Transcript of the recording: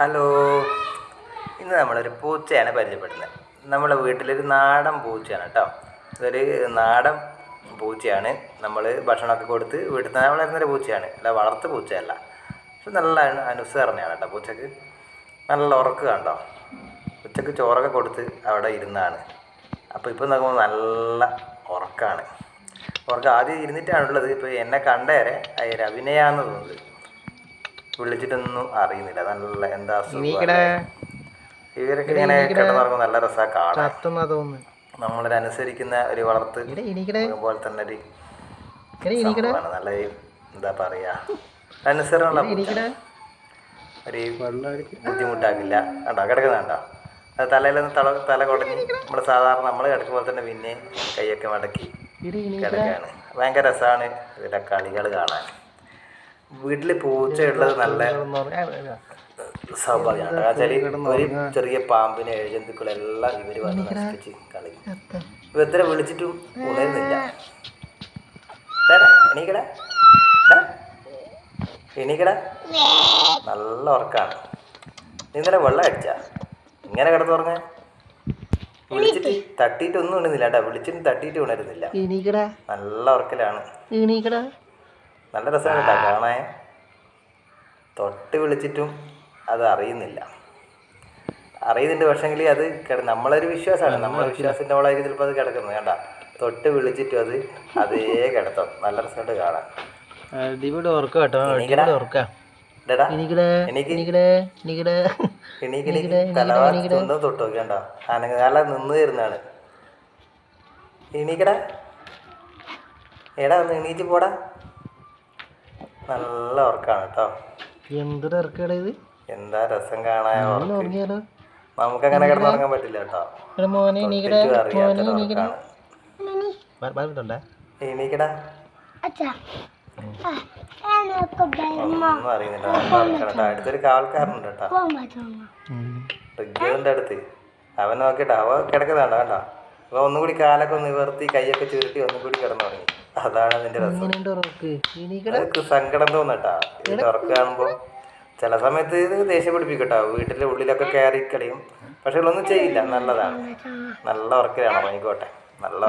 Hello. ഇന്ന് നമ്മളൊരു പൂച്ചയാണ് പരിചയപ്പെടുന്നത്. നമ്മുടെ വീട്ടിലൊരു നാടൻ പൂച്ചയാണ് കേട്ടോ. ഇതൊരു നാടൻ പൂച്ചയാണ്. നമ്മൾ ഭക്ഷണമൊക്കെ കൊടുത്ത് വീട്ടിൽ തന്നെ വളരുന്നൊരു പൂച്ചയാണ്. അല്ല വളർത്ത് പൂച്ചയല്ല. പക്ഷെ നല്ല അനുസരണയാണ് കേട്ടോ പൂച്ചക്ക്. നല്ല ഉറക്ക് കണ്ടോ ഉച്ചയ്ക്ക് ചോറൊക്കെ കൊടുത്ത് അവിടെ ഇരുന്നാണ്. അപ്പോൾ ഇപ്പോൾ നോക്കുമ്പോൾ നല്ല ഉറക്കാണ്. ഉറക്കം ആദ്യം ഇരുന്നിട്ടാണുള്ളത്. ഇപ്പോൾ എന്നെ കണ്ടേരെ അഭിനയാന്ന് തോന്നുന്നത് വിളിച്ചിട്ടൊന്നും അറിയുന്നില്ല. നല്ല എന്താ ഇവരൊക്കെ ഇങ്ങനെ കിടന്നുറങ്ങും നല്ല രസാ കാണാൻ. ചത്തുന്നാ തോന്നുന്നു. നമ്മളൊരു അനുസരിക്കുന്ന ഒരു വളർത്ത് ഇവിടെ തന്നെ ഒരു ഇവിടെ എണീക്കടേ സംഭവമാണ്. നല്ല ഒരു എന്താ പറയാ? അനുസരണമുള്ള ഒരു ബുദ്ധിമുട്ടാക്കില്ല കണ്ടോ? കിടക്കുന്നുണ്ടോ അത് തലയിലൊന്ന് തല തല കുടഞ്ഞ് നമ്മൾ സാധാരണ നമ്മൾ കിടക്കും പോലെ തന്നെ പിന്നെ കൈയൊക്കെ മടക്കി ഇവിടെ കിടക്കുകയാണ് ഭയങ്കര രസമാണ് ഇതിലെ കളികൾ കാണാൻ. വീട്ടിൽ പൂച്ചയുള്ളത് നല്ല സൗഭാഗ്യമാണ് വെച്ചാൽ ഒരു ചെറിയ പാമ്പിനെ എഴുജന്തുക്കളെല്ലാം ഇവർ വന്ന് നശിപ്പിച്ച് കളി ഇവ എത്ര വിളിച്ചിട്ടും ഉണരുന്നില്ല. ഡാ, എണീക്കടാ. എണീക്കടാ. നല്ല ഉറക്കാണ്. നീ ഇന്നലെ വെള്ളം അടിച്ചാ? ഇങ്ങനെ കിടന്നുറങ്ങ വിളിച്ചിട്ട് തട്ടിയിട്ടൊന്നും ഉണരുന്നില്ല കേട്ടാ. വിളിച്ചിട്ട് തട്ടിയിട്ട് ഉണരുന്നില്ല. നല്ല ഉറക്കലാണ്. നല്ല രസമാണ് കേട്ടോ കാണാൻ. തൊട്ട് വിളിച്ചിട്ടും അത് അറിയുന്നില്ല. അറിയുന്നുണ്ട് പക്ഷെങ്കിൽ അത് കിട നമ്മളൊരു വിശ്വാസമാണ്. നമ്മളെ വിശ്വാസത്തിന്റെ വളരെ ചിലപ്പോൾ അത് കിടക്കുന്നത് കണ്ട? തൊട്ട് വിളിച്ചിട്ടും അത് അതേ കിടത്തും. നല്ല രസമായിട്ട് കാണാൻ. അടിപൊളി ഉറക്ക കേട്ടോ. ഉറക്ക. തൊട്ട് അനങ്ങാല നിന്ന് തരുന്നതാണ് എണീക്കടാ എടാ ഒന്ന് എണീറ്റ് പോടാ. നല്ല ഉറക്കാണ് കേട്ടോ. എന്തൊരു ഇത്? എന്താ രസം കാണാൻ ഉറങ്ങിയാലോ? നമുക്കങ്ങനെ കിടന്നുറങ്ങാൻ പറ്റില്ല കേട്ടോ. എണീക്കടേ. കേട്ടോ. അടുത്തൊരു കാവൽക്കാരനുണ്ട് കേട്ടോ. അടുത്ത്. അവൻ നോക്കിട്ടോ അവ കിടക്കുന്നുണ്ടോ? കണ്ടോ? അപ്പൊ ഒന്നും കൂടി കാലൊക്കെ നിവർത്തി കൈയൊക്കെ ചുരുട്ടി ഒന്നും കൂടി തുടങ്ങി അതാണ് അതിന്റെ രസം. അതൊക്കെ സങ്കടം തോന്നട്ടാ ഇത് ഉറക്കം കാണുമ്പോൾ ചില സമയത്ത് ഇത് ദേഷ്യം പിടിപ്പിക്കട്ടോ. വീട്ടിലെ ഉള്ളിലൊക്കെ കയറി കളിയും. പക്ഷെ ഇതൊന്നും ചെയ്യില്ല. നല്ലതാണ്. നല്ല ഉറക്കലാണ് വൈകോട്ടെ നല്ല